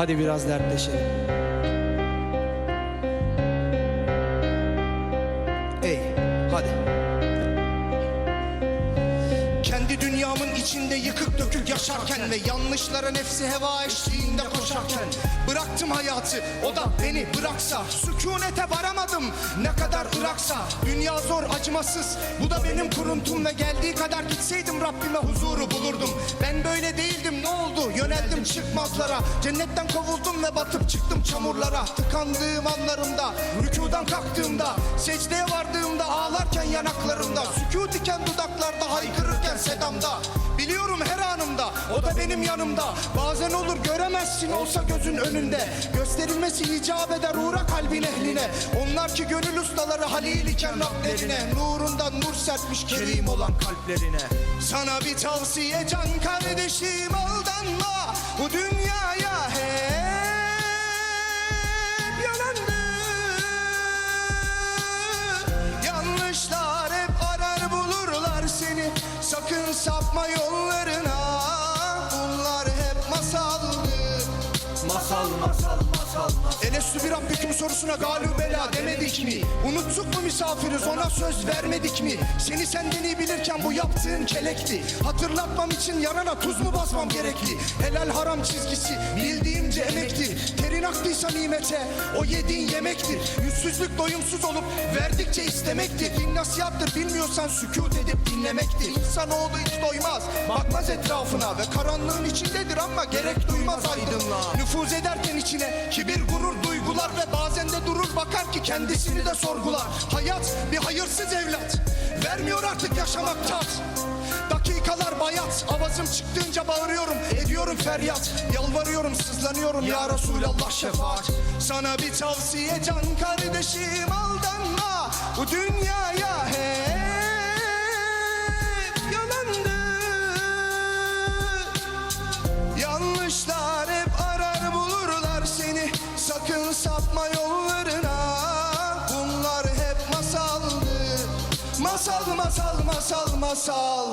Hadi biraz dertleşelim. Ey hadi. Kendi dünyamın içinde yıkık dökük yaşarken Ve yanlışlara nefsi heva eşliğinde koşarken Bıraktım hayatı o da beni bıraksa. Sükunete varamadım ne kadar ıraksa Dünya zor acımasız. Bu da benim kuruntum Ve geldiği kadar gitseydim Rabbime huzuru bulurdum. Ben böyle yöneldim çıkmazlara. Cennetten kovuldum ve batıp çıktım çamurlara. Tıkandığım anlarımda rükudan kalktığımda Secdeye vardığımda ağlarken yanaklarımda. Sükut iken dudaklarda haykırırken sedamda her anımda o da benim yanımda. Bazen olur göremezsin olsa gözün önünde. Gösterilmesi icap eder uğra kalbin ehline. Onlar ki gönül ustaları halil iken Rablerine. Nurundan nur serpmiş kerim olan kalplerine. Sana bir tavsiye can kardeşim aldanma. Bu dünyaya hep yalandı Yanlışlar hep arar bulurlar seni. Sakın sapma yollarına Masal masal masal Elestü bir Rabbiküm sorusuna galü bela demedik mi? Unuttuk mu misafiriz ona söz vermedik mi? Seni senden iyi bilirken bu yaptığın kelekti Hatırlatmam için yanına tuz mu basmam gerekli? Helal haram çizgisi bildiğimce emekti Terin aktıysa nimete o yediğin yemektir. Yüzsüzlük doyumsuz olup verdikçe istemektir. Din nasihattır bilmiyorsan sükut edip dinlemektir. İnsanoğlu hiç doymaz bakmaz etrafına. Ve karanlığın içindedir ama gerek duymaz aydınlığa. Nüfuz ederken içine kibir gurur duygular Ve bazen de durur bakar ki kendisini de sorgular. Hayat bir hayırsız evlat vermiyor artık yaşamak tat. Dakikalar bayat Avazım çıktığınca bağırıyorum Ediyorum feryat. Yalvarıyorum sızlanıyorum ya Resulallah şefaat. Sana bir tavsiye can kardeşim aldanma. Bu dünyaya sapma yollarına Bunlar hep masaldı Masal masal masal masal